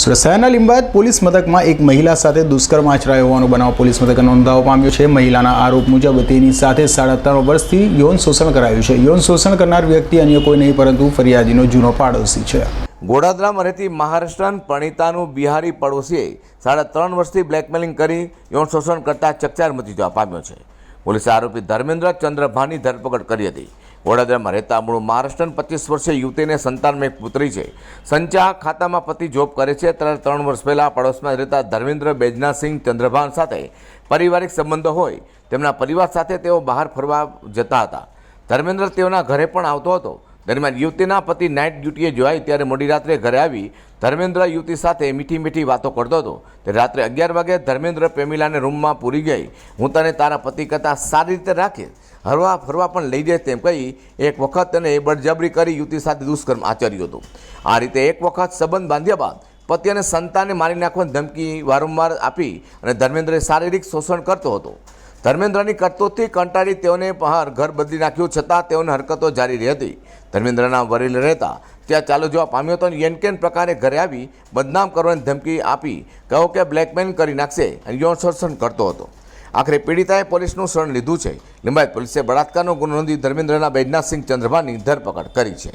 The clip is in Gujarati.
સુરત શહેરના લિંબાયત પોલીસ મથકમાં એક મહિલા સાથે દુષ્કર્મ આચરાયો હોવાનો બનાવ પોલીસ મથકે નોંધાવો પામ્યો છે. મહિલાના આરોપ મુજબ તેની સાથે સાડા ત્રણ વર્ષથી યૌન શોષણ કરાયું છે. યૌન શોષણ કરનાર વ્યક્તિ અન્ય કોઈ નહીં, પરંતુ ફરિયાદીનો જૂનો પાડોશી છે. ગોડાદરામાં રહેતી મહારાષ્ટ્રન પ્રણીતાનું બિહારી પડોશીએ સાડા ત્રણ વર્ષથી બ્લેકમેલિંગ કરી યૌન શોષણ કરતા ચકચાર મચી જવા પામ્યો છે. પોલીસે આરોપી ધર્મેન્દ્ર ચંદ્રભાની ધરપકડ કરી હતી. વડોદરામાં રહેતા મૂળ મહારાષ્ટ્રન પચીસ વર્ષીય યુવતીને સંતાનમાં એક પુત્રી છે. સંચા ખાતામાં પતિ જોબ કરે છે. ત્યારે ત્રણ વર્ષ પહેલાં પડોશમાં રહેતા ધર્મેન્દ્ર બેજનાસિંહ ચંદ્રભાન સાથે પારિવારિક સંબંધો હોય તેમના પરિવાર સાથે તેઓ બહાર ફરવા જતા હતા. ધર્મેન્દ્ર તેઓના ઘરે પણ આવતો હતો. દરમિયાન યુવતીના પતિ નાઇટ ડ્યુટીએ જોવાય ત્યારે મોડી રાત્રે ઘરે આવી ધર્મેન્દ્ર યુવતી સાથે મીઠી મીઠી વાતો કરતો હતો. તે રાત્રે અગિયાર વાગે ધર્મેન્દ્ર પ્રેમિલાને રૂમમાં પૂરી ગઈ. હું તને તારા પતિ કરતાં સારી રીતે રાખીશ. હરવા ફરવા પણ લઈ જાય તેમ કહી એક વખત તેને બળજબરી કરી યુવતી સાથે દુષ્કર્મ આચર્યું હતું. આ રીતે એક વખત સંબંધ બાંધ્યા બાદ પતિ અને સંતાનને મારી નાખવાની ધમકી વારંવાર આપી અને ધર્મેન્દ્રએ શારીરિક શોષણ કરતો હતો. ધર્મેન્દ્રની કરતૂતથી કંટાળી તેઓને બહાર ઘર બદલી નાખ્યું છતાં તેઓની હરકતો જારી રહી હતી. ધર્મેન્દ્રના વડીલ રહેતા ત્યાં ચાલુ જોવા પામ્યો હતો અને યેનકેન પ્રકારે ઘરે આવી બદનામ કરવાની ધમકી આપી કહો કે બ્લેકમેલ કરી નાખશે અને યૌન શોષણ કરતો હતો. આખરે પીડિતાએ પોલીસનું શરણ લીધું છે. લિંબાયત પોલીસે બળાત્કારનો ગુનો નોંધી ધર્મેન્દ્રના બૈજનાથસિંહ ચંદ્રભાની ધરપકડ કરી છે.